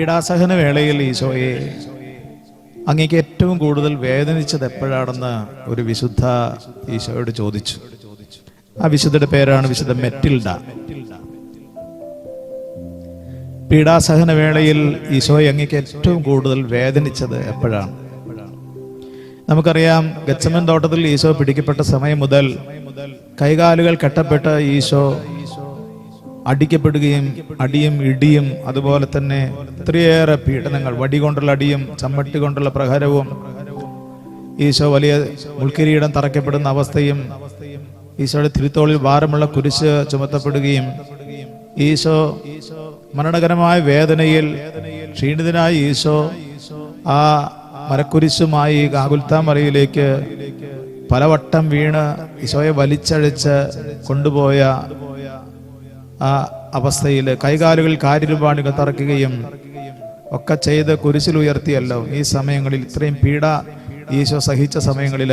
പീഡാസഹന വേളയിൽ ഈശോയെ അങ്ങേക്ക് ഏറ്റവും കൂടുതൽ വേദനിച്ചത് എപ്പോഴാണെന്ന് ഒരു വിശുദ്ധ ഈശോയോട് ചോദിച്ചു. ആ വിശുദ്ധയുടെ പേരാണ് വിശുദ്ധ മെറ്റിൽഡ. പീഡാസഹന വേളയിൽ ഈശോയെ അങ്ങേക്ക് ഏറ്റവും കൂടുതൽ വേദനിച്ചത് എപ്പോഴാണ്? നമുക്കറിയാം ഗച്ചമൻ തോട്ടത്തിൽ ഈശോ പിടിക്കപ്പെട്ട സമയം മുതൽ കൈകാലുകൾ കെട്ടപ്പെട്ട് ഈശോ അടിക്കപ്പെടുകയും അടിയും ഇടിയും അതുപോലെ തന്നെ ഒത്തിരിയേറെ പീഡനങ്ങൾ വടി കൊണ്ടുള്ള അടിയും ചമ്മട്ടി കൊണ്ടുള്ള പ്രഹരവും ഈശോ വലിയ മുൾക്കിരീടം തറയ്ക്കപ്പെടുന്ന അവസ്ഥയും ഈശോയുടെ തിരുത്തോളിൽ ഭാരമുള്ള കുരിശ് ചുമത്തപ്പെടുകയും ഈശോ മരണകരമായ വേദനയിൽ ക്ഷീണിതനായ ഈശോ ആ മരക്കുരിശുമായി കാകുൽത്താമറയിലേക്ക് പലവട്ടം വീണ് ഈശോയെ വലിച്ചഴിച്ച് കൊണ്ടുപോയ ആ അവസ്ഥയിൽ കൈകാലുകൾ കാര്യരുപാണികൾ തറക്കുകയും ഒക്കെ ചെയ്ത് കുരിശിലുയർത്തിയല്ലോ ഈ സമയങ്ങളിൽ ഇത്രയും പീഡ ഈശോ സഹിച്ച സമയങ്ങളിൽ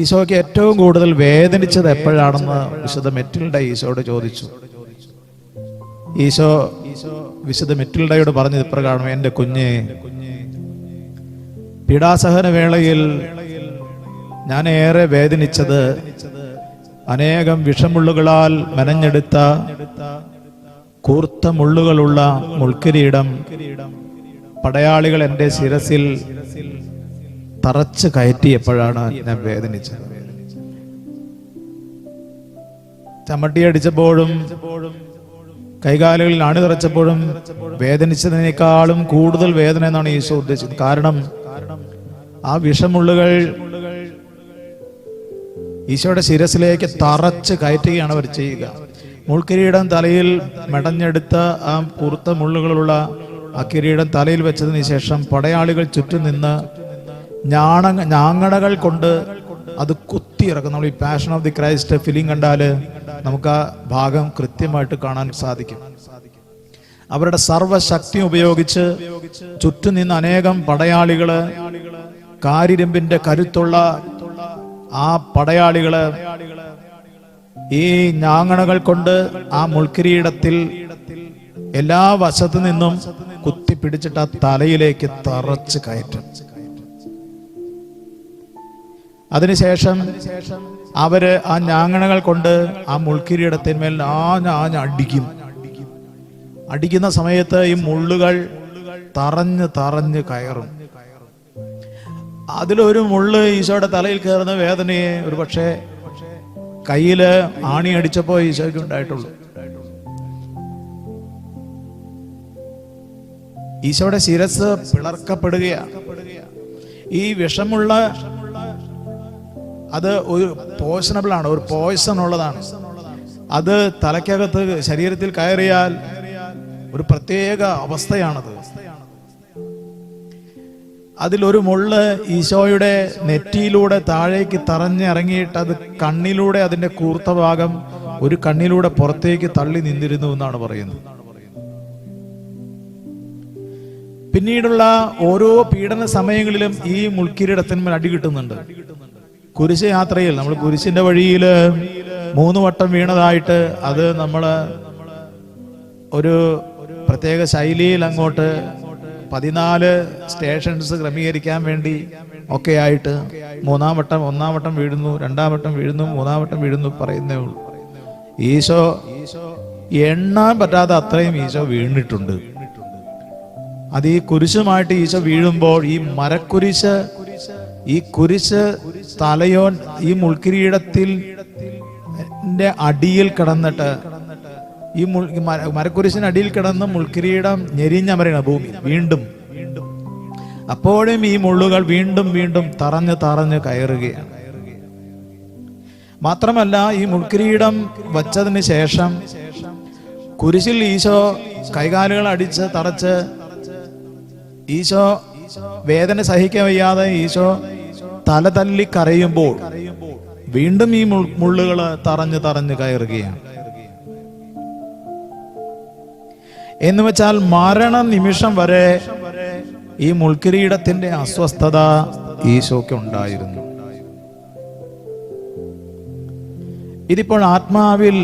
ഈശോയ്ക്ക് ഏറ്റവും കൂടുതൽ വേദനിച്ചത് എപ്പോഴാണെന്ന് വിശുദ്ധ മെറ്റിൽഡ ഈശോയോട് ചോദിച്ചു. ഈശോ വിശുദ്ധ മെറ്റിൽഡയോട് പറഞ്ഞത് ഇപ്രകാരം എന്റെ കുഞ്ഞെ പീഡാസഹന വേളയിൽ ഞാൻ ഏറെ വേദനിച്ചത് അനേകം വിഷമുള്ളുകളാൽ മനഞ്ഞെടുത്ത കൂർത്ത മുള്ളുകളുള്ള മുൾക്കിരീടം പടയാളികൾ എന്റെ ശിരസിൽ തറച്ച് കയറ്റിയപ്പോഴാണ് ഞാൻ വേദനിച്ചത്. ചമ്മട്ടി അടിച്ചപ്പോഴും കൈകാലുകളിൽ അണി തറച്ചപ്പോഴും വേദനിച്ചതിനേക്കാളും കൂടുതൽ വേദന എന്നാണ് ഈശോ ഉദ്ദേശിച്ചത്. കാരണം ആ വിഷമുള്ളുകൾ ഈശോയുടെ ശിരസിലേക്ക് തറച്ച് കയറ്റുകയാണ് അവർ ചെയ്യുക. മുൾക്കിരീടം തലയിൽ മെടഞ്ഞെടുത്ത ആ കുറുത്ത മുള്ളുകളുള്ള ആ കിരീടം തലയിൽ വെച്ചതിന് ശേഷം പടയാളികൾ ചുറ്റും നിന്ന് ഞാണ ഞാങ്ങണകൾ കൊണ്ട് അത് കുത്തിയിറക്കും നമ്മൾ ഈ Passion of the Christ film കണ്ടാൽ നമുക്ക് ആ ഭാഗം കൃത്യമായിട്ട് കാണാൻ സാധിക്കും. അവരുടെ സർവശക്തി ഉപയോഗിച്ച് ചുറ്റും നിന്ന് അനേകം പടയാളികൾ കാരിരമ്പിന്റെ കരുത്തുള്ള ആ പടയാളികൾ ഈ ഞാങ്ങണകൾ കൊണ്ട് ആ മുൾക്കിരീടത്തിൽ എല്ലാ വശത്തു നിന്നും കുത്തി പിടിച്ചിട്ട് ആ തലയിലേക്ക് തറച്ച് കയറ്റും. അതിനുശേഷം അവർ ആ ഞാങ്ങണകൾ കൊണ്ട് ആ മുൾക്കിരീടത്തിന്മേൽ ആഞ്ഞാഞ്ഞ് ആഞ്ഞ് അടിക്കും. അടിക്കുന്ന സമയത്ത് ഈ മുള്ളുകൾ തറഞ്ഞ് തറഞ്ഞ് കയറും. അതിലൊരു മുള്ള് ഈശോയുടെ തലയിൽ കയറുന്ന വേദനയെ ഒരു പക്ഷേ കയ്യിൽ ആണി അടിച്ചപ്പോ ഈശോയ്ക്ക് ഉണ്ടായിട്ടുള്ളൂ. ഈശോയുടെ ശിരസ് പിളർക്കപ്പെടുകയാണ് ഈ വിഷമുള്ള അത് ഒരു പോയിസണബിൾ ആണ് ഒരു പോയിസൺ ഉള്ളതാണ് അത് തലയ്ക്കകത്ത് ശരീരത്തിൽ കയറിയാൽ ഒരു പ്രത്യേക അവസ്ഥയാണത്. അതിലൊരു മുള്ള് ഈശോയുടെ നെറ്റിയിലൂടെ താഴേക്ക് തറഞ്ഞിറങ്ങിയിട്ട് അത് കണ്ണിലൂടെ അതിന്റെ കൂർത്ത ഭാഗം ഒരു കണ്ണിലൂടെ പുറത്തേക്ക് തള്ളി നിന്നിരുന്നു എന്നാണ് പറയുന്നത്. പിന്നീടുള്ള ഓരോ പീഡന സമയങ്ങളിലും ഈ മുൾക്കിരീടത്തിന്മേൽ അടി കിട്ടുന്നുണ്ട്. കുരിശ് യാത്രയിൽ നമ്മൾ കുരിശിന്റെ വഴിയിൽ മൂന്ന് വട്ടം വീണതായിട്ട് അത് നമ്മൾ ഒരു പ്രത്യേക ശൈലിയിൽ അങ്ങോട്ട് പതിനാല് സ്റ്റേഷൻസ് ക്രമീകരിക്കാൻ വേണ്ടി ഒക്കെ ആയിട്ട് മൂന്നാം വട്ടം ഒന്നാം വട്ടം വീഴുന്നു രണ്ടാം വട്ടം വീഴുന്നു മൂന്നാം വട്ടം വീഴുന്നു പറയുന്നേ ഉള്ളൂ. ഈശോ എണ്ണാൻ പറ്റാതെ അത്രയും ഈശോ വീണിട്ടുണ്ട്. അത് ഈ കുരിശുമായിട്ട് ഈശോ വീഴുമ്പോൾ ഈ മരക്കുരിശ് ഈ കുരിശ് തലയോൻ ഈ മുൾക്കിരീടത്തിൽ അടിയിൽ കിടന്നിട്ട് ഈ മുൾ ഈ മര- മരക്കുരിശിന് അടിയിൽ കിടന്ന് മുൾക്കിരീടം ഞെരിഞ്ഞമരണ ഭൂമി വീണ്ടും. അപ്പോഴും ഈ മുള്ളുകൾ വീണ്ടും വീണ്ടും തറഞ്ഞ് തറഞ്ഞ് കയറുകയാണ്. മാത്രമല്ല ഈ മുൾക്കിരീടം വച്ചതിന് ശേഷം കുരിശിൽ ഈശോ കൈകാലുകൾ അടിച്ച് തറച്ച് ഈശോ വേദന സഹിക്കാൻ വയ്യാതെ ഈശോ തല തല്ലി കരയുമ്പോൾ വീണ്ടും ഈ മുള്ളുകൾ തറഞ്ഞ് തറഞ്ഞ് കയറുകയാണ്. എന്ന് വെച്ചാൽ മരണ നിമിഷം വരെ ഈ മുൾക്കിരീടത്തിന്റെ അസ്വസ്ഥത ഈശോയ്ക്ക് ഉണ്ടായിരുന്നു. ഇതിപ്പോൾ ആത്മാവിൽ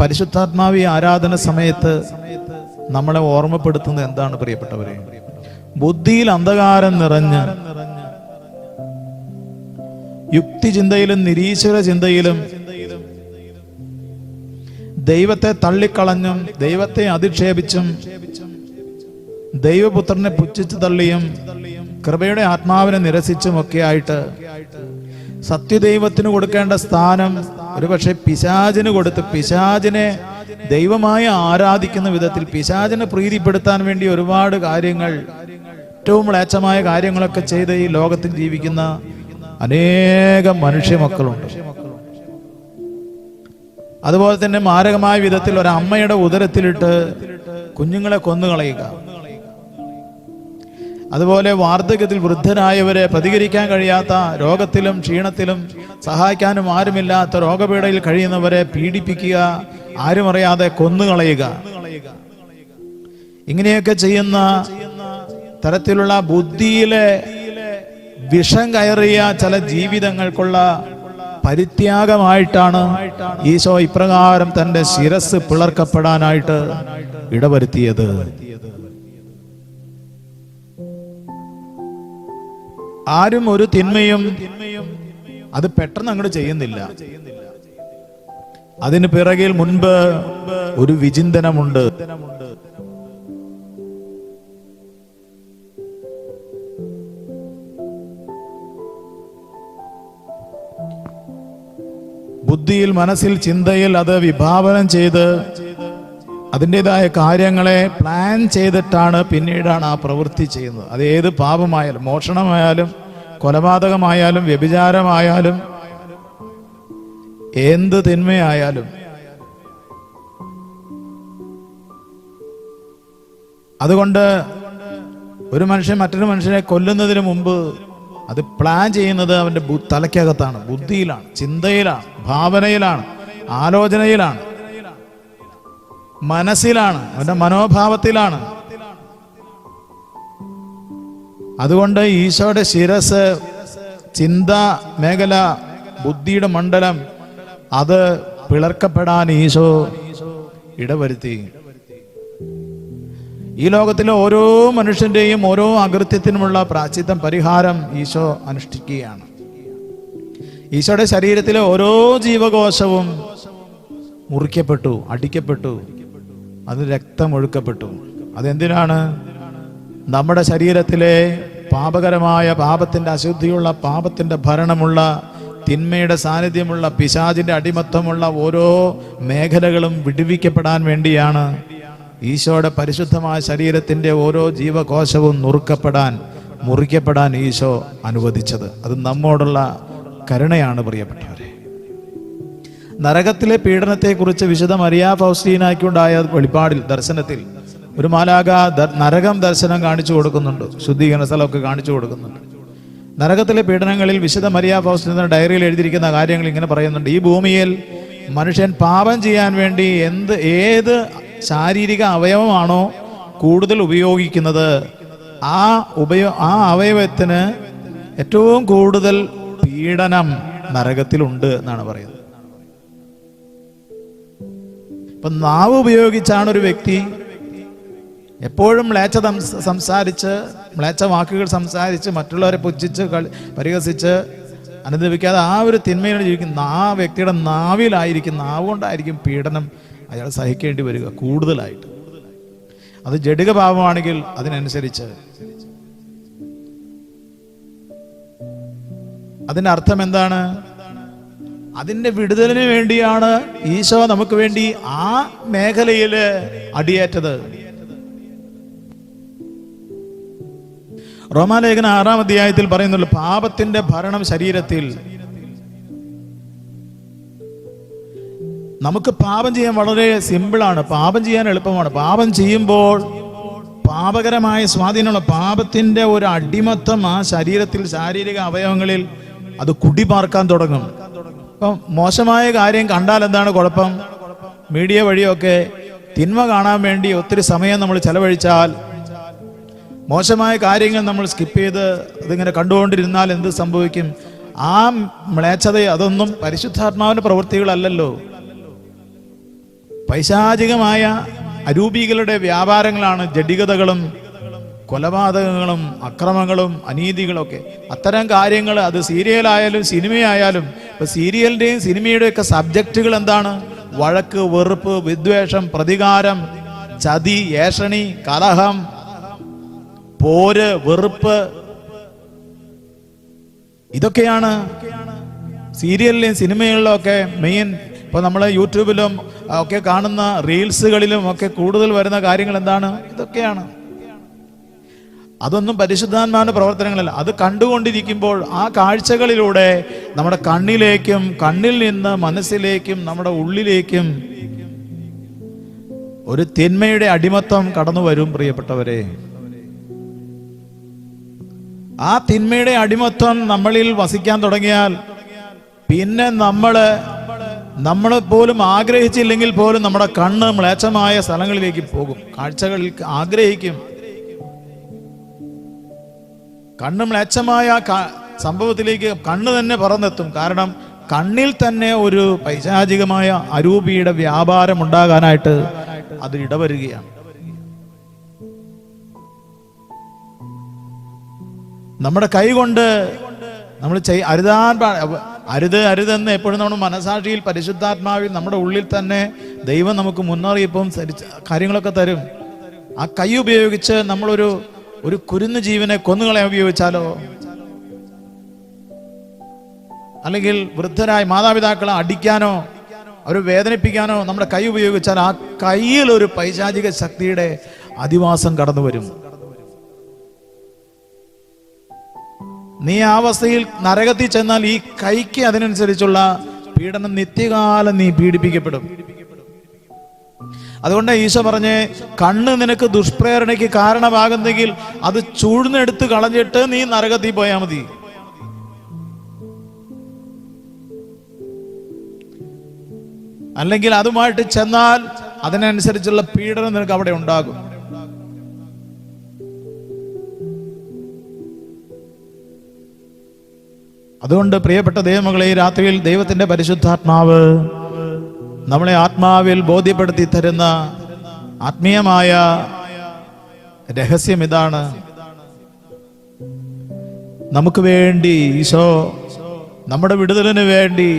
പരിശുദ്ധാത്മാവി ആരാധന സമയത്ത് നമ്മളെ ഓർമ്മപ്പെടുത്തുന്നത് എന്താണ് പ്രിയപ്പെട്ടവരെ? ബുദ്ധിയിൽ അന്ധകാരം നിറഞ്ഞ് യുക്തി ചിന്തയിലും നിരീശ്വര ചിന്തയിലും ദൈവത്തെ തള്ളിക്കളഞ്ഞും ദൈവത്തെ അധിക്ഷേപിച്ചും ദൈവപുത്രനെ പുച്ഛിച്ചു തള്ളിയും കൃപയുടെ ആത്മാവിനെ നിരസിച്ചും ഒക്കെ ആയിട്ട് സത്യദൈവത്തിന് കൊടുക്കേണ്ട സ്ഥാനം ഒരുപക്ഷെ പിശാചിന് കൊടുത്ത് പിശാചിനെ ദൈവമായി ആരാധിക്കുന്ന വിധത്തിൽ പിശാചിനെ പ്രീതിപ്പെടുത്താൻ വേണ്ടി ഒരുപാട് കാര്യങ്ങൾ ഏറ്റവും മ്ലേച്ഛമായ കാര്യങ്ങളൊക്കെ ചെയ്ത് ഈ ലോകത്തിൽ ജീവിക്കുന്ന അനേകം മനുഷ്യ മക്കളുണ്ട് അതുപോലെ തന്നെ മാരകമായ വിധത്തിൽ ഒരു അമ്മയുടെ ഉദരത്തിലിട്ട് കുഞ്ഞുങ്ങളെ കൊന്നുകളയുക. അതുപോലെ വാർദ്ധക്യത്തിൽ വൃദ്ധരായവരെ പ്രതികരിക്കാൻ കഴിയാത്ത രോഗത്തിലും ക്ഷീണത്തിലും സഹായിക്കാനും ആരുമില്ലാത്ത രോഗപീഠയിൽ കഴിയുന്നവരെ പീഡിപ്പിക്കുക ആരുമറിയാതെ കൊന്നുകളയുക. ഇങ്ങനെയൊക്കെ ചെയ്യുന്ന തരത്തിലുള്ള ബുദ്ധിയിലെ വിഷം കയറിയ ചില ജീവിതങ്ങൾക്കുള്ള പരിത്യാഗമായിട്ടാണ് ഈശോ ഇപ്രകാരം തന്റെ ശിരസ് പിളർക്കപ്പെടാനായിട്ട് ഇടവരുത്തിയത്. ആരും ഒരു തിന്മയും അത് പെട്ടെന്ന് അങ്ങോട്ട് ചെയ്യുന്നില്ല. അതിന് പിറകിൽ മുൻപ് ഒരു വിചിന്തനമുണ്ട്. ബുദ്ധിയിൽ മനസ്സിൽ ചിന്തയിൽ അത് വിഭാവനം ചെയ്ത് അതിന്റെതായ കാര്യങ്ങളെ പ്ലാൻ ചെയ്തിട്ടാണ് പിന്നീടാണ് ആ പ്രവൃത്തി ചെയ്യുന്നത്. അത് ഏത് പാപമായാലും മോഷണമായാലും കൊലപാതകമായാലും വ്യഭിചാരമായാലും എന്ത് തിന്മയായാലും അതുകൊണ്ട് ഒരു മനുഷ്യൻ മറ്റൊരു മനുഷ്യനെ കൊല്ലുന്നതിന് മുമ്പ് അത് പ്ലാൻ ചെയ്യുന്നത് അവന്റെ തലയ്ക്കകത്താണ്. ബുദ്ധിയിലാണ് ചിന്തയിലാണ് ഭാവനയിലാണ് ആലോചനയിലാണ് മനസ്സിലാണ് അവന്റെ മനോഭാവത്തിലാണ്. അതുകൊണ്ട് ഈശോയുടെ ശിരസ് ചിന്ത മേഖല ബുദ്ധിയുടെ മണ്ഡലം അത് പിളർക്കപ്പെടാൻ ഈശോ ഇടവരുത്തി. ഈ ലോകത്തിലെ ഓരോ മനുഷ്യന്റെയും ഓരോ അകൃത്യത്തിനുമുള്ള പ്രാചിത്തം പരിഹാരം ഈശോ അനുഷ്ഠിക്കുകയാണ്. ഈശോയുടെ ശരീരത്തിലെ ഓരോ ജീവകോശവും മുറിക്കപ്പെട്ടു അടിക്കപ്പെട്ടു. അത് രക്തമൊഴുക്കപ്പെട്ടു അതെന്തിനാണ്? നമ്മുടെ ശരീരത്തിലെ പാപകരമായ പാപത്തിന്റെ അശുദ്ധിയുള്ള പാപത്തിന്റെ ഭരണമുള്ള തിന്മയുടെ സാന്നിധ്യമുള്ള പിശാചിന്റെ അടിമത്തമുള്ള ഓരോ മേഖലകളും വിടുവിക്കപ്പെടാൻ വേണ്ടിയാണ് ഈശോയുടെ പരിശുദ്ധമായ ശരീരത്തിന്റെ ഓരോ ജീവകോശവും നുറുക്കപ്പെടാൻ മുറിക്കപ്പെടാൻ ഈശോ അനുവദിച്ചത്. അത് നമ്മോടുള്ള കരുണയാണ് പ്രിയപ്പെട്ടവരെ. നരകത്തിലെ പീഡനത്തെക്കുറിച്ച് വിശുദ്ധ മരിയ ഫൗസ്റ്റീനാക്കിയുണ്ടായ വെളിപ്പാടിൽ ദർശനത്തിൽ ഒരു മാലാക നരകം ദർശനം കാണിച്ചു കൊടുക്കുന്നുണ്ട്. ശുദ്ധീകരണ സ്ഥലമൊക്കെ കാണിച്ചു കൊടുക്കുന്നുണ്ട്. നരകത്തിലെ പീഡനങ്ങളിൽ വിശുദ്ധ മരിയ ഫൗസ്റ്റീന ഡയറിയിൽ എഴുതിയിരിക്കുന്ന കാര്യങ്ങൾ ഇങ്ങനെ പറയുന്നുണ്ട്. ഈ ഭൂമിയിൽ മനുഷ്യൻ പാപം ചെയ്യാൻ വേണ്ടി എന്ത് ഏത് ശാരീരിക അവയവമാണോ കൂടുതൽ ഉപയോഗിക്കുന്നത്? ആ ഉപയോ ആ അവയവത്തിന് ഏറ്റവും കൂടുതൽ പീഡനം നരകത്തിലുണ്ട് എന്നാണ് പറയുന്നത്. ഇപ്പൊ നാവ് ഉപയോഗിച്ചാണ് ഒരു വ്യക്തി എപ്പോഴും മ്ലേച്ഛ സംസാരിച്ച് മ്ലേച്ഛ വാക്കുകൾ സംസാരിച്ച് മറ്റുള്ളവരെ പുച്ഛിച്ച് കളി പരിഹസിച്ച് അനുദിക്കാതെ ആ ഒരു തിന്മയിൽ ജീവിക്കുന്ന ആ വ്യക്തിയുടെ നാവിലായിരിക്കും നാവ് കൊണ്ടായിരിക്കും പീഡനം അയാൾ സഹിക്കേണ്ടി വരിക കൂടുതലായിട്ട്. അത് ജഡിക പാപമാണെങ്കിൽ അതിനനുസരിച്ച്. അതിന്റെ അർത്ഥം എന്താണ്? അതിന്റെ വിടുതലിന് വേണ്ടിയാണ് ഈശോ നമുക്ക് വേണ്ടി ആ മേഖലയിൽ അടിയേറ്റത്. റോമാലേഖന ആറാം അധ്യായത്തിൽ പറയുന്നുള്ളൂ പാപത്തിന്റെ ഭരണം ശരീരത്തിൽ. നമുക്ക് പാപം ചെയ്യാൻ വളരെ സിമ്പിളാണ് പാപം ചെയ്യാൻ എളുപ്പമാണ്. പാപം ചെയ്യുമ്പോൾ പാപകരമായ സ്വാധീനമുള്ള പാപത്തിന്റെ ഒരു അടിമത്തം ആ ശരീരത്തിൽ ശാരീരിക അവയവങ്ങളിൽ അത് കുടിപാർക്കാൻ തുടങ്ങും. അപ്പം മോശമായ കാര്യം കണ്ടാൽ എന്താണ് കുഴപ്പം? മീഡിയ വഴിയൊക്കെ തിന്മ കാണാൻ വേണ്ടി ഒത്തിരി സമയം നമ്മൾ ചെലവഴിച്ചാൽ മോശമായ കാര്യങ്ങൾ നമ്മൾ സ്കിപ്പ് ചെയ്ത് അതിങ്ങനെ കണ്ടുകൊണ്ടിരുന്നാൽ എന്ത് സംഭവിക്കും? ആ മ്ലേച്ഛത അതൊന്നും പരിശുദ്ധാത്മാവിന്റെ പ്രവൃത്തികളല്ലല്ലോ. പൈശാചികമായ അരൂപികളുടെ വ്യാപാരങ്ങളാണ് ജഡികതകളും കൊലപാതകങ്ങളും അക്രമങ്ങളും അനീതികളും ഒക്കെ അത്തരം കാര്യങ്ങൾ അത് സീരിയലായാലും സിനിമയായാലും ഇപ്പൊ സീരിയലിന്റെയും സിനിമയുടെയും ഒക്കെ സബ്ജക്റ്റുകൾ എന്താണ്? വഴക്ക് വെറുപ്പ് വിദ്വേഷം പ്രതികാരം ചതി ഏഷണി കലഹം പോര് വെറുപ്പ്. ഇതൊക്കെയാണ് സീരിയലിലെയും സിനിമകളിലും ഒക്കെ മെയിൻ ഇപ്പൊ നമ്മൾ യൂട്യൂബിലും ഒക്കെ കാണുന്ന റീൽസുകളിലും ഒക്കെ കൂടുതൽ വരുന്ന കാര്യങ്ങൾ എന്താണ്? ഇതൊക്കെയാണ്. അതൊന്നും പരിശുദ്ധാത്മാവിന്റെ പ്രവർത്തനങ്ങളല്ല. അത് കണ്ടുകൊണ്ടിരിക്കുമ്പോൾ ആ കാഴ്ചകളിലൂടെ നമ്മുടെ കണ്ണിലേക്കും കണ്ണിൽ നിന്ന് മനസ്സിലേക്കും നമ്മുടെ ഉള്ളിലേക്കും ഒരു തിന്മയുടെ അടിമത്തം കടന്നു വരും പ്രിയപ്പെട്ടവരെ. ആ തിന്മയുടെ അടിമത്വം നമ്മളിൽ വസിക്കാൻ തുടങ്ങിയാൽ പിന്നെ നമ്മൾ നമ്മൾ പോലും ആഗ്രഹിച്ചില്ലെങ്കിൽ പോലും നമ്മുടെ കണ്ണ് മ്ലേച്ഛമായ സ്ഥലങ്ങളിലേക്ക് പോകും. കാഴ്ചകളിൽ ആഗ്രഹിക്കും. കണ്ണ് മ്ലേച്ഛമായ സംഭവത്തിലേക്ക് കണ്ണ് തന്നെ പറന്നെത്തും. കാരണം കണ്ണിൽ തന്നെ ഒരു പൈശാചികമായ അരൂപിയുടെ വ്യാപാരം ഉണ്ടാകാനായിട്ട് അത് ഇടവരുകയാണ്. നമ്മുടെ കൈ കൊണ്ട് നമ്മൾ അരുതാൻ അരുത് അരുതെന്ന് എപ്പോഴും നമ്മൾ മനസാക്ഷിയിൽ പരിശുദ്ധാത്മാവിൽ നമ്മുടെ ഉള്ളിൽ തന്നെ ദൈവം നമുക്ക് മുന്നറിയിപ്പും കാര്യങ്ങളൊക്കെ തരും. ആ കൈ ഉപയോഗിച്ച് നമ്മളൊരു ഒരു കുരുന്നു ജീവനെ കൊന്നുകളയാൻ ഉപയോഗിച്ചാലോ? അല്ലെങ്കിൽ വൃദ്ധരായ മാതാപിതാക്കളെ അടിക്കാനോ അവരെ വേദനിപ്പിക്കാനോ നമ്മുടെ കൈ ഉപയോഗിച്ചാൽ ആ കയ്യിൽ ഒരു പൈശാചിക ശക്തിയുടെ അധിവാസം കടന്നു വരും നീ ആ അവസ്ഥയിൽ നരകത്തിൽ ചെന്നാൽ ഈ കൈക്ക് അതിനനുസരിച്ചുള്ള പീഡനം നിത്യകാലം നീ പീഡിപ്പിക്കപ്പെടും. അതുകൊണ്ട് ഈശോ പറഞ്ഞ് കണ്ണ് നിനക്ക് ദുഷ്പ്രേരണയ്ക്ക് കാരണമാകുന്നെങ്കിൽ അത് ചൂഴ്ന്നെടുത്ത് കളഞ്ഞിട്ട് നീ നരകത്തിൽ പോയാൽ മതി. അല്ലെങ്കിൽ അതുമായിട്ട് ചെന്നാൽ അതിനനുസരിച്ചുള്ള പീഡനം നിനക്ക് അവിടെ ഉണ്ടാകും. അതുകൊണ്ട് പ്രിയപ്പെട്ട ദൈവമകളെ ഈ രാത്രിയിൽ ദൈവത്തിന്റെ പരിശുദ്ധാത്മാവ് നമ്മളെ ആത്മാവിൽ ബോധ്യപ്പെടുത്തി തരുന്ന ആത്മീയമായ രഹസ്യം ഇതാണ്. നമുക്ക് വേണ്ടി ഈശോ നമ്മുടെ വിടുതലിന് വേണ്ടി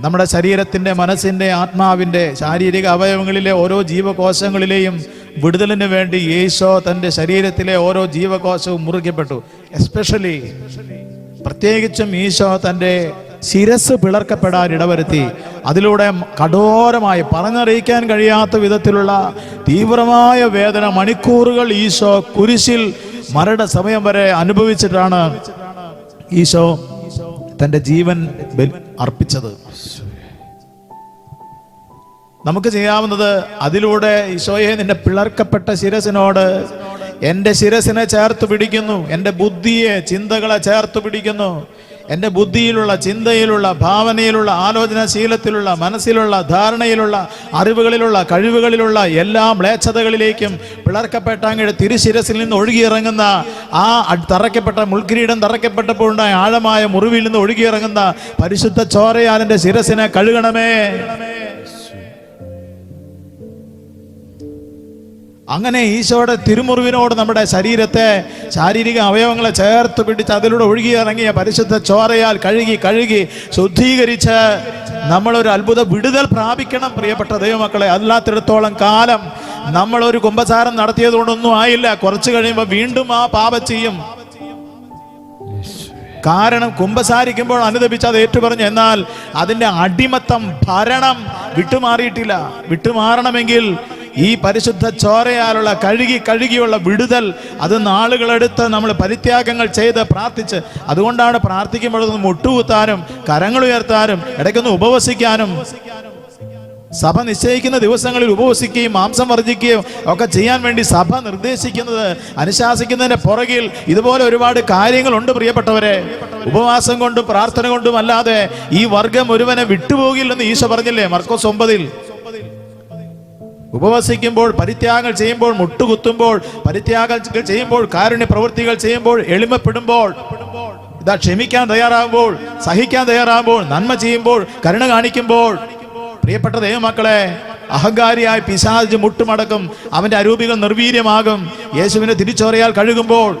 നമ്മുടെ ശരീരത്തിന്റെ മനസ്സിന്റെ ആത്മാവിന്റെ ശാരീരിക അവയവങ്ങളിലെ ഓരോ ജീവകോശങ്ങളിലെയും വിടുതലിന് വേണ്ടി ഈശോ തന്റെ ശരീരത്തിലെ ഓരോ ജീവകോശവും മുറിക്കപ്പെട്ടു എസ്പെഷ്യലി പ്രത്യേകിച്ചും ഈശോ തന്റെ ശിരസ് പിളർക്കപ്പെടാൻ ഇടവരുത്തി. അതിലൂടെ കഠോരമായി പറഞ്ഞറിയിക്കാൻ കഴിയാത്ത വിധത്തിലുള്ള തീവ്രമായ വേദന മണിക്കൂറുകൾ ഈശോ കുരിശിൽ മരട സമയം വരെ അനുഭവിച്ചിട്ടാണ് ഈശോ തന്റെ ജീവൻ അർപ്പിച്ചത്. നമുക്ക് ചെയ്യാവുന്നത് അതിലൂടെ ഈശോയെ നിന്റെ പിളർക്കപ്പെട്ട ശിരസിനോട് എന്റെ ശിരസിനെ ചേർത്ത് പിടിക്കുന്നു എന്റെ ബുദ്ധിയെ ചിന്തകളെ ചേർത്ത് പിടിക്കുന്നു. എന്റെ ബുദ്ധിയിലുള്ള ചിന്തയിലുള്ള ഭാവനയിലുള്ള ആലോചനാശീലത്തിലുള്ള മനസ്സിലുള്ള ധാരണയിലുള്ള അറിവുകളിലുള്ള കഴിവുകളിലുള്ള എല്ലാ മ്ലേച്ഛതകളിലേക്കും പിളർക്കപ്പെട്ട അങ്ങയുടെ തിരുശിരസിൽ നിന്ന് ഒഴുകിയിറങ്ങുന്ന ആ തറയ്ക്കപ്പെട്ട മുൾക്കിരീടം തറയ്ക്കപ്പെട്ടപ്പോൾ ഉണ്ടായ ആഴമായ മുറിവിൽ നിന്ന് ഒഴുകിയിറങ്ങുന്ന പരിശുദ്ധ ചോരയാൽ എന്റെ ശിരസിനെ കഴുകണമേ. അങ്ങനെ ഈശോയുടെ തിരുമുറിവിനോട് നമ്മുടെ ശരീരത്തെ ശാരീരിക അവയവങ്ങളെ ചേർത്ത് പിടിച്ച് അതിലൂടെ ഒഴുകിയിറങ്ങിയ പരിശുദ്ധ ചോരയാൽ കഴുകി കഴുകി ശുദ്ധീകരിച്ച് നമ്മളൊരു അത്ഭുത വിടുതൽ പ്രാപിക്കണം പ്രിയപ്പെട്ട ദൈവമക്കളെ. അല്ലാത്തിടത്തോളം കാലം നമ്മളൊരു കുംഭസാരം നടത്തിയതുകൊണ്ടൊന്നും ആയില്ല. കുറച്ച് കഴിയുമ്പോൾ വീണ്ടും ആ പാപ ചെയ്യും. കാരണം കുംഭസാരിക്കുമ്പോൾ അനുദപിച്ച് അത് ഏറ്റുപറഞ്ഞു. എന്നാൽ അതിന്റെ അടിമത്തം ഭരണം വിട്ടുമാറിയിട്ടില്ല. വിട്ടുമാറണമെങ്കിൽ ഈ പരിശുദ്ധ ചോരയാലുള്ള കഴുകി കഴുകിയുള്ള വിടുതൽ അത് നാളുകളെടുത്ത് നമ്മൾ പരിത്യാഗങ്ങൾ ചെയ്ത് പ്രാർത്ഥിച്ച് അതുകൊണ്ടാണ് പ്രാർത്ഥിക്കുമ്പോഴൊന്ന് മുട്ടുകുത്താനും കരങ്ങൾ ഉയർത്താനും ഇടയ്ക്കൊന്ന് ഉപവസിക്കാനും. സഭ നിശ്ചയിക്കുന്ന ദിവസങ്ങളിൽ ഉപവസിക്കുകയും മാംസം വർജിക്കുകയും ഒക്കെ ചെയ്യാൻ വേണ്ടി സഭ നിർദ്ദേശിക്കുന്നത് അനുശാസിക്കുന്നതിന്റെ പുറകിൽ ഇതുപോലെ ഒരുപാട് കാര്യങ്ങളുണ്ട് പ്രിയപ്പെട്ടവരെ. ഉപവാസം കൊണ്ടും പ്രാർത്ഥന കൊണ്ടും അല്ലാതെ ഈ വർഗം ഒരുവനെ വിട്ടുപോകില്ലെന്ന് ഈശോ പറഞ്ഞില്ലേ? മർക്കോസ് ഒമ്പതിൽ. ഉപവസിക്കുമ്പോൾ പരിത്യാഗങ്ങൾ ചെയ്യുമ്പോൾ മുട്ടുകുത്തുമ്പോൾ പരിത്യാഗങ്ങൾ ചെയ്യുമ്പോൾ കാരുണ്യ പ്രവൃത്തികൾ ചെയ്യുമ്പോൾ എളിമപ്പെടുമ്പോൾ ഇതാ ക്ഷമിക്കാൻ തയ്യാറാകുമ്പോൾ സഹിക്കാൻ തയ്യാറാകുമ്പോൾ നന്മ ചെയ്യുമ്പോൾ കരുണ കാണിക്കുമ്പോൾ. പ്രിയപ്പെട്ട ദൈവമക്കളെ അഹങ്കാരിയായ പിശാച് മുട്ടുമടക്കും അവന്റെ അരൂപികൾ നിർവീര്യമാകും. യേശുവിനെ തിരിച്ചറിയാൽ കഴുകുമ്പോൾ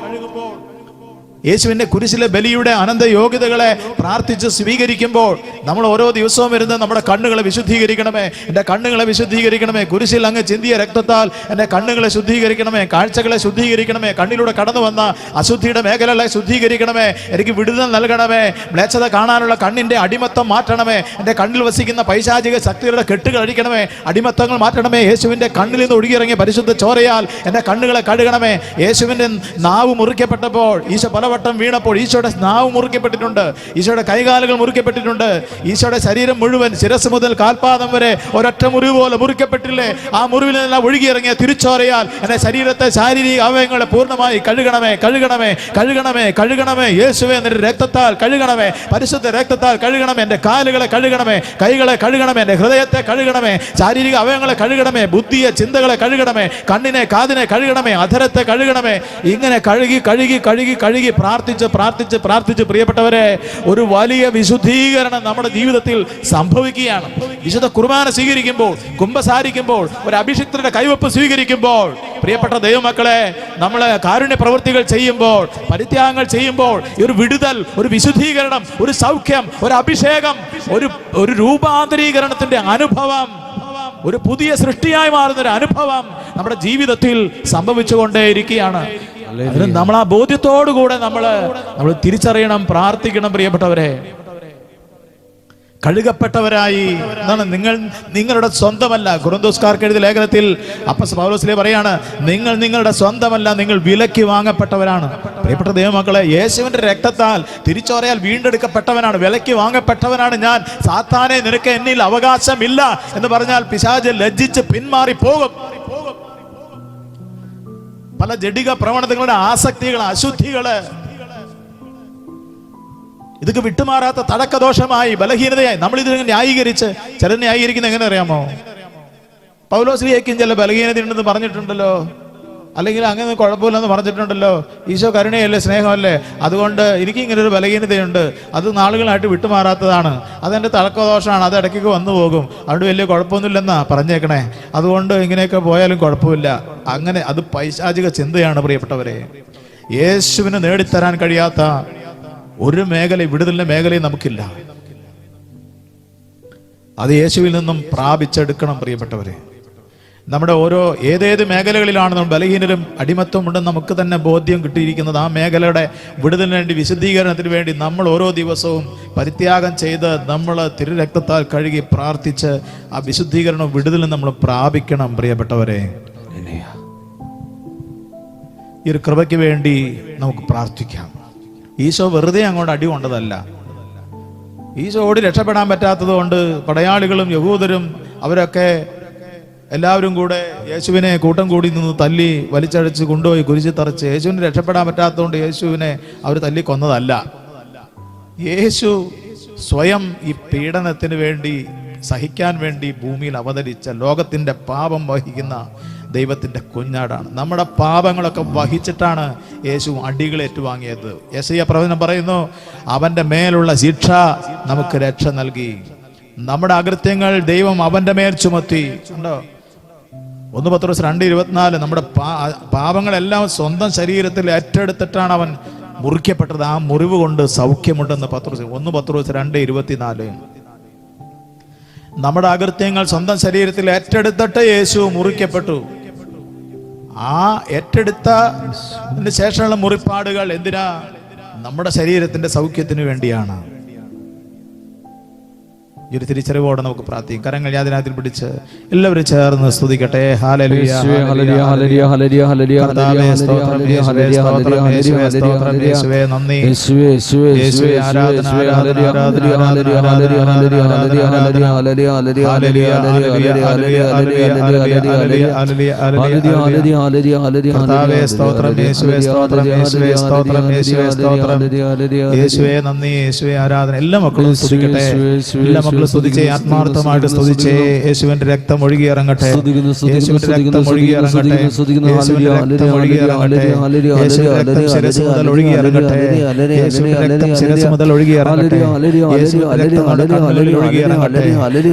യേശുവിന്റെ കുരിശിലെ ബലിയുടെ അനന്ത യോഗ്യതകളെ പ്രാർത്ഥിച്ച് സ്വീകരിക്കുമ്പോൾ നമ്മൾ ഓരോ ദിവസവും വരുന്ന നമ്മുടെ കണ്ണുകളെ വിശുദ്ധീകരിക്കണമേ. എന്റെ കണ്ണുകളെ വിശുദ്ധീകരിക്കണമേ. കുരിശിൽ അങ്ങ് ചിന്തിയ രക്തത്താൽ എന്റെ കണ്ണുകളെ ശുദ്ധീകരിക്കണമേ. കാഴ്ചകളെ ശുദ്ധീകരിക്കണമേ. കണ്ണിലൂടെ കടന്നു വന്ന അശുദ്ധിയുടെ മേഖലകളെ ശുദ്ധീകരിക്കണമേ. എനിക്ക് വിടുതൽ നൽകണമേ. മ്ലേച്ഛത കാണാനുള്ള കണ്ണിന്റെ അടിമത്തം മാറ്റണമേ. എന്റെ കണ്ണിൽ വസിക്കുന്ന പൈശാചിക ശക്തികളുടെ കെട്ടുകൾ അഴിക്കണമേ. അടിമത്തങ്ങൾ മാറ്റണമേ. യേശുവിന്റെ കണ്ണിൽ നിന്ന് ഒഴുകിയിറങ്ങിയ പരിശുദ്ധ ചോരയാൽ എന്റെ കണ്ണുകളെ കഴുകണമേ. യേശുവിന്റെ നാവ് മുറിക്കപ്പെട്ടപ്പോൾ ഈശോ പലവട്ടം വീണപ്പോൾ ഈശോയുടെ സ്നാവ് മുറിക്കപ്പെട്ടിട്ടുണ്ട് ഈശോയുടെ കൈകാലുകൾ മുറിക്കപ്പെട്ടിട്ടുണ്ട് ഈശോയുടെ ശരീരം മുഴുവൻ ശിരസ് മുതൽ കാൽപാദം വരെ ഒരൊറ്റ മുറിവ് പോലെ മുറിക്കപ്പെട്ടില്ലേ ആ മുറിവിൽ നിന്നെല്ലാം ഒഴുകിയിറങ്ങിയ തിരിച്ചോരയാൽ എന്റെ ശരീരത്തെ ശാരീരിക അവയവങ്ങളെ പൂർണമായി കഴുകണമേ കഴുകണമേ കഴുകണമേ കഴുകണമേ. യേശുവേ നിന്റെ രക്തത്താൽ കഴുകണമേ. പരിശുദ്ധ രക്തത്താൽ കഴുകണമേ. എന്റെ കാലുകളെ കഴുകണമേ. കൈകളെ കഴുകണമേ. എന്റെ ഹൃദയത്തെ കഴുകണമേ. ശാരീരിക അവയവങ്ങളെ കഴുകണമേ. ബുദ്ധിയെ ചിന്തകളെ കഴുകണമേ. കണ്ണിനെ കാതിനെ കഴുകണമേ. അധരത്തെ കഴുകണമേ. ഇങ്ങനെ കഴുകി കഴുകി കഴുകി കഴുകി പ്രാർത്ഥിച്ച് പ്രാർത്ഥിച്ച് പ്രാർത്ഥിച്ച് പ്രിയപ്പെട്ടവരെ ഒരു വലിയ വിശുദ്ധീകരണം നമ്മുടെ ജീവിതത്തിൽ സംഭവിക്കുകയാണ്. വിശുദ്ധ കുർബാന സ്വീകരിക്കുമ്പോൾ കുംഭസാരിക്കുമ്പോൾ ഒരു അഭിഷിക്തരുടെ കൈവപ്പ് സ്വീകരിക്കുമ്പോൾ പ്രിയപ്പെട്ട ദൈവമക്കളെ നമ്മൾ കാരുണ്യ പ്രവൃത്തികൾ ചെയ്യുമ്പോൾ പരിത്യാഗങ്ങൾ ചെയ്യുമ്പോൾ ഒരു വിടുതൽ ഒരു വിശുദ്ധീകരണം ഒരു സൗഖ്യം ഒരു അഭിഷേകം ഒരു ഒരു രൂപാന്തരീകരണത്തിന്റെ അനുഭവം ഒരു പുതിയ സൃഷ്ടിയായി മാറുന്ന ഒരു അനുഭവം നമ്മുടെ ജീവിതത്തിൽ സംഭവിച്ചുകൊണ്ടേയിരിക്കുകയാണ്. അതിന് നമ്മൾ ആ ബോധ്യത്തോടുകൂടെ നമ്മൾ നമ്മൾ തിരിച്ചറിയണം പ്രാർത്ഥിക്കണം പ്രിയപ്പെട്ടവരെ. കഴുകപ്പെട്ടവരായി. എന്നാണ് നിങ്ങൾ നിങ്ങളുടെ സ്വന്തമല്ല. കുറുന്തോസ്കാർക്ക് എഴുതിയ ലേഖനത്തിൽ അപ്പസ് പൗലോസിലെ പറയാണ് നിങ്ങൾ നിങ്ങളുടെ സ്വന്തമല്ല നിങ്ങൾ വിലക്ക് വാങ്ങപ്പെട്ടവരാണ്. പ്രിയപ്പെട്ട ദൈവമക്കളെ യേശുവിന്റെ രക്തത്താൽ തിരിച്ചോറയാൽ വീണ്ടെടുക്കപ്പെട്ടവനാണ് വിലയ്ക്ക് വാങ്ങപ്പെട്ടവനാണ് ഞാൻ. സാത്താനെ നിനക്ക് എന്നിൽ അവകാശമില്ല എന്ന് പറഞ്ഞാൽ പിശാജ് ലജ്ജിച്ച് പിന്മാറി പോകും പല ജഡിക പ്രവണതകളുടെ ആസക്തികൾ അശുദ്ധികൾ. ഇതൊക്കെ വിട്ടുമാറാത്ത തടക്കദോഷമായി ബലഹീനതയായി നമ്മൾ ഇതിനെ ന്യായീകരിച്ച് ചിലർ ന്യായീകരിക്കുന്നത് എങ്ങനെ അറിയാമോ? പൗലോസ്ലിയേക്കും ചില ബലഹീനതയുണ്ടെന്ന് പറഞ്ഞിട്ടുണ്ടല്ലോ. അല്ലെങ്കിൽ അങ്ങനെ കുഴപ്പമില്ലെന്ന് പറഞ്ഞിട്ടുണ്ടല്ലോ. ഈശോ കരുണയല്ലേ സ്നേഹമല്ലേ? അതുകൊണ്ട് എനിക്ക് ഇങ്ങനെ ഒരു ബലഹീനതയുണ്ട്. അത് നാളുകളായിട്ട് വിട്ടുമാറാത്തതാണ്. അതെന്റെ തളക്കദോഷമാണ് അത് ഇടയ്ക്കൊക്കെ വന്നു പോകും. അതുകൊണ്ട് വലിയ കുഴപ്പമൊന്നുമില്ലെന്നാ പറഞ്ഞേക്കണേ. അതുകൊണ്ട് ഇങ്ങനെയൊക്കെ പോയാലും കുഴപ്പമില്ല. അങ്ങനെ അത് പൈശാചിക ചിന്തയാണ് പ്രിയപ്പെട്ടവരെ. യേശുവിന് നേടിത്തരാൻ കഴിയാത്ത ഒരു മേഖല വിടുതലിന്റെ മേഖലയും നമുക്കില്ല. അത് യേശുവിൽ നിന്നും പ്രാപിച്ചെടുക്കണം പ്രിയപ്പെട്ടവരെ. നമ്മുടെ ഓരോ ഏതേത് മേഖലകളിലാണ് നമ്മൾ ബലഹീനരും അടിമത്വം ഉണ്ടെന്ന് നമുക്ക് തന്നെ ബോധ്യം കിട്ടിയിരിക്കുന്നത് ആ മേഖലയുടെ വിടുതലിന് വേണ്ടി വിശദീകരണത്തിന് വേണ്ടി നമ്മൾ ഓരോ ദിവസവും പരിത്യാഗം ചെയ്ത് നമ്മൾ തിരുരക്തത്താൽ കഴുകി പ്രാർത്ഥിച്ച് ആ വിശുദ്ധീകരണം വിടുതലും നമ്മൾ പ്രാപിക്കണം പ്രിയപ്പെട്ടവരെ. ഈ ഒരു കൃപയ്ക്ക് വേണ്ടി നമുക്ക് പ്രാർത്ഥിക്കാം. ഈശോ വെറുതെ അങ്ങോട്ട് അടി കൊണ്ടതല്ല. ഈശോ ഓടി രക്ഷപ്പെടാൻ പറ്റാത്തത് കൊണ്ട് പടയാളികളും യഹൂദരും അവരൊക്കെ എല്ലാവരും കൂടെ യേശുവിനെ കൂട്ടം കൂടി നിന്ന് തല്ലി വലിച്ചഴച്ച് കൊണ്ടുപോയി കുരിശി തറച്ച്. യേശുവിന് രക്ഷപ്പെടാൻ പറ്റാത്തതുകൊണ്ട് യേശുവിനെ അവർ തല്ലി കൊന്നതല്ല യേശു സ്വയം ഈ പീഡനത്തിന് വേണ്ടി സഹിക്കാൻ വേണ്ടി ഭൂമിയിൽ അവതരിച്ച ലോകത്തിന്റെ പാപം വഹിക്കുന്ന ദൈവത്തിന്റെ കുഞ്ഞാടാണ്. നമ്മുടെ പാപങ്ങളൊക്കെ വഹിച്ചിട്ടാണ് യേശു അടികൾ ഏറ്റുവാങ്ങിയത് യേശയ്യ പ്രവചനം പറയുന്നു അവന്റെ മേലുള്ള ശിക്ഷ നമുക്ക് രക്ഷ നൽകി. നമ്മുടെ അകൃത്യങ്ങൾ ദൈവം അവന്റെ മേൽ ചുമത്തി. ഉണ്ടോ? ഒന്ന് പത്രോസ് രണ്ട് ഇരുപത്തിനാല് നമ്മുടെ പാപങ്ങളെല്ലാം സ്വന്തം ശരീരത്തിൽ ഏറ്റെടുത്തിട്ടാണ് അവൻ മുറിക്കപ്പെട്ടത്. ആ മുറിവ് കൊണ്ട് സൗഖ്യമുണ്ടെന്ന് പത്രോസ് ഒന്ന് പത്രോസ് രണ്ട് ഇരുപത്തിനാല്. നമ്മുടെ അകൃത്യങ്ങൾ സ്വന്തം ശരീരത്തിൽ ഏറ്റെടുത്തിട്ട് യേശു മുറിക്കപ്പെട്ടു. ആ ഏറ്റെടുത്ത ശേഷമുള്ള മുറിപ്പാടുകൾ എന്തിനാ? നമ്മുടെ ശരീരത്തിന്റെ സൗഖ്യത്തിന് വേണ്ടിയാണ്. ഈ ഒരു തിരിച്ചറിവോടെ നമുക്ക് പ്രാർത്ഥിക്കും കരങ്ങൾ യാതിനാത്തിൽ പിടിച്ച് എല്ലാവരും ചേർന്ന് യേശുവേ നന്ദി യേശുവേ ആരാധന എല്ലാ മക്കളും സ്തുതിക്കട്ടെ എല്ലാ മക്കളും സ്തുതിച്ചേ ആത്മാർത്ഥമായിട്ട് സ്തുതിച്ചേ യേശുവിന്റെ രക്തം ഒഴുകി ഇറങ്ങട്ടെ യേശുവിന്റെ രക്തം ഒഴുകി ഇറങ്ങട്ടെ. യേശുവിന്റെ രക്തം ഒഴുകി ഇറങ്ങട്ടെ ഹല്ലേലൂയ, യേശുവിന്റെ ഹല്ലേലൂയ, രക്തം ശിരസ് മുതൽ ഒഴുകി ഇറങ്ങട്ടെ യേശുവിന്റെ രക്തം ശിരസ് മുതൽ ഒഴുകി ഇറങ്ങട്ടെ യേശുവിന്റെ രക്തം നമ്മുടെ ഹല്ലേലൂയ, കണ്ണുകളിൽ ഒഴുകി ഇറങ്ങട്ടെ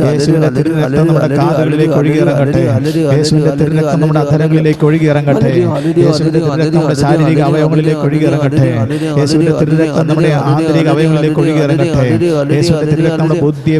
യേശുവിന്റെ തിരുരക്തം നമ്മുടെ കാതുകളിലേക്ക് ഒഴുകി ഇറങ്ങട്ടെ യേശുവിന്റെ തിരുരക്തം നമ്മുടെ അധരങ്ങളിലേക്ക് ഒഴുകി ഇറങ്ങട്ടെ യേശുവിന്റെ തിരുരക്തം നമ്മുടെ ശാരീരിക അവയവങ്ങളിലേക്ക് ഒഴുകി ഇറങ്ങട്ടെ യേശുവിന്റെ തിരുരക്തം നമ്മുടെ ആന്തരിക അവയവങ്ങളിലേക്ക് ഒഴുകി ഇറങ്ങട്ടെ യേശുവിന്റെ തിരുരക്തം നമ്മുടെ ബുദ്ധിയെ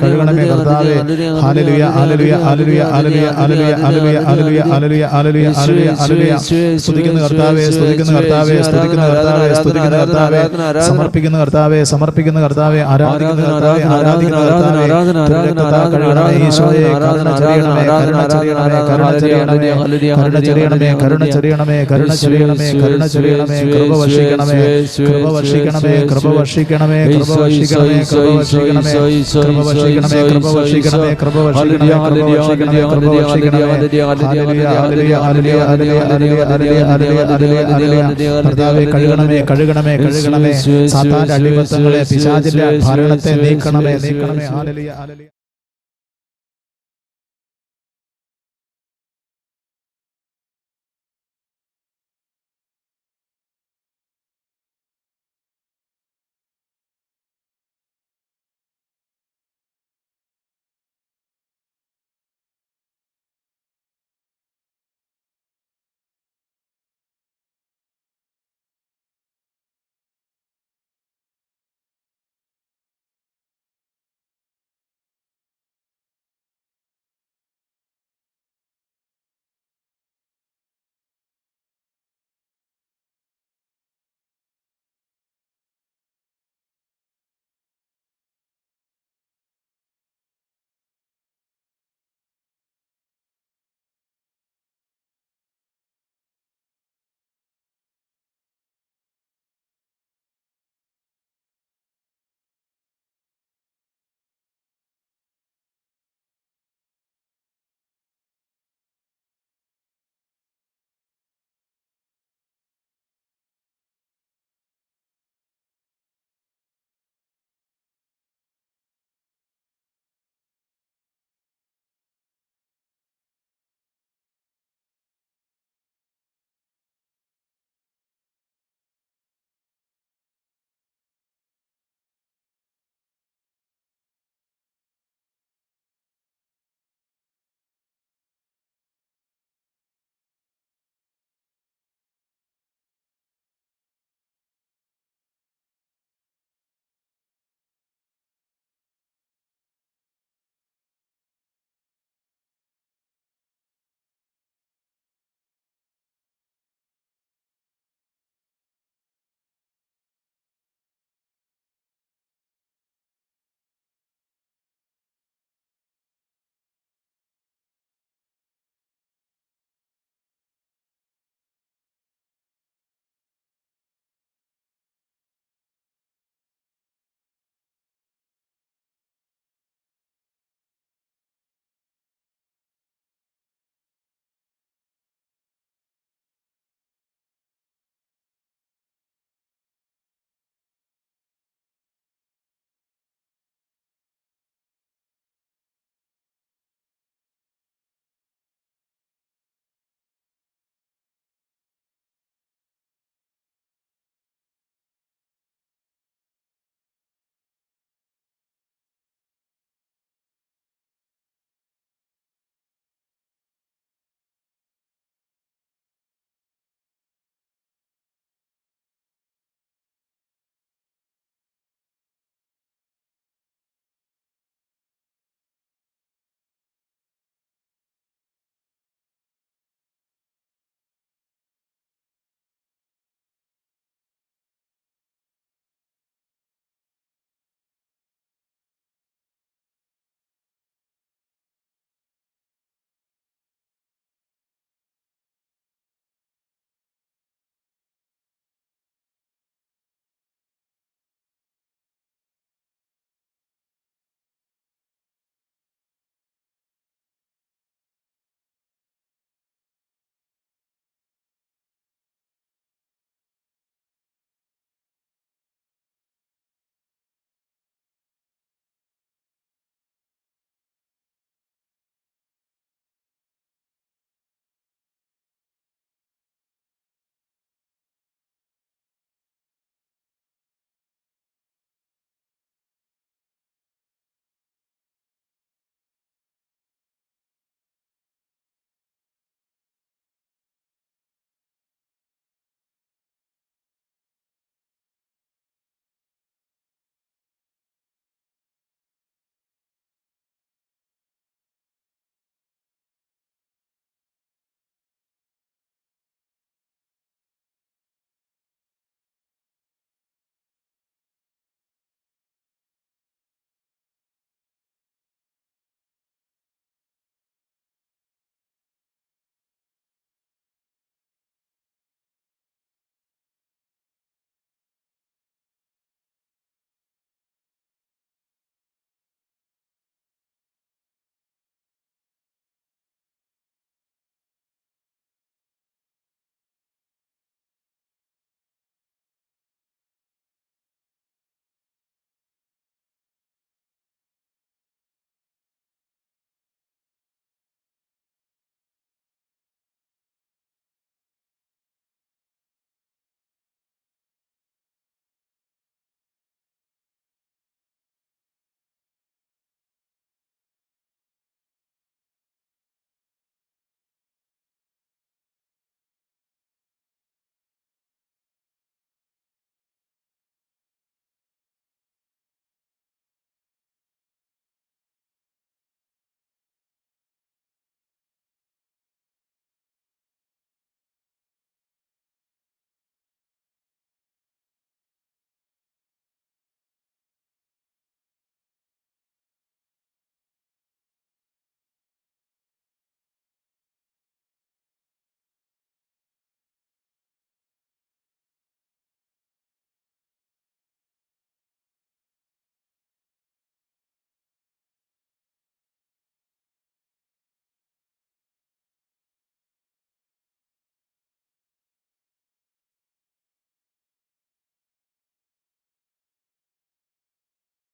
കഴുകണമേ കർത്താവേ ഹാലലുയ ഹാലലുയ ഹാലലുയ ഹാലലുയ ഹാലലുയ ഹാലലുയ ഹാലലുയ ഹാലലുയ ഹാലലുയ ഹാലലുയ ഹാലലുയ സ്തുതിക്കുന്ന കർത്താവേ സ്തുതിക്കുന്ന കർത്താവേ സ്തുതിക്കുന്ന കർത്താവേ സ്തുതിക്കുന്ന കർത്താവേ സമർപ്പിക്കുന്ന കർത്താവേ സമർപ്പിക്കുന്ന കർത്താവേ ആരാധിക്കുന്ന കർത്താവേ ആരാധിക്കുന്ന കർത്താവേ. ആരാധന കഴുകണമേ ഈശോയെ കരുണ ചെറിയണമേ കരുണ ചെറിയണമേ കരുണ ചെറിയണമേ കരുണ ചെറിയണമേ കരുണ ചെറിയണമേ കരുണ ചെറിയണമേ കരുണ ചെറിയണമേ കൃപ വർഷിക്കണമേ കൃപ വർഷിക്കണമേ കൃപ വർഷിക്കണമേ കൃപ വർഷിക്കണമേ കൃപ വർഷിക്കണമേ കൃപ വർഷിക്കണമേ കൃപ വർഷിക്കണമേ കൃപ വർഷിക്കണമേ കൃപ വർഷിക്കണമേ കൃപ വർഷിക്കണമേ കർത്താവെ കഴുകണമേ കഴുകണമേ കഴുകണമേ സാധാരണ അടിമത്തങ്ങളെ പിശാചിന്റെ ഭരണത്തെ നീക്കണമേ നീക്കണമേ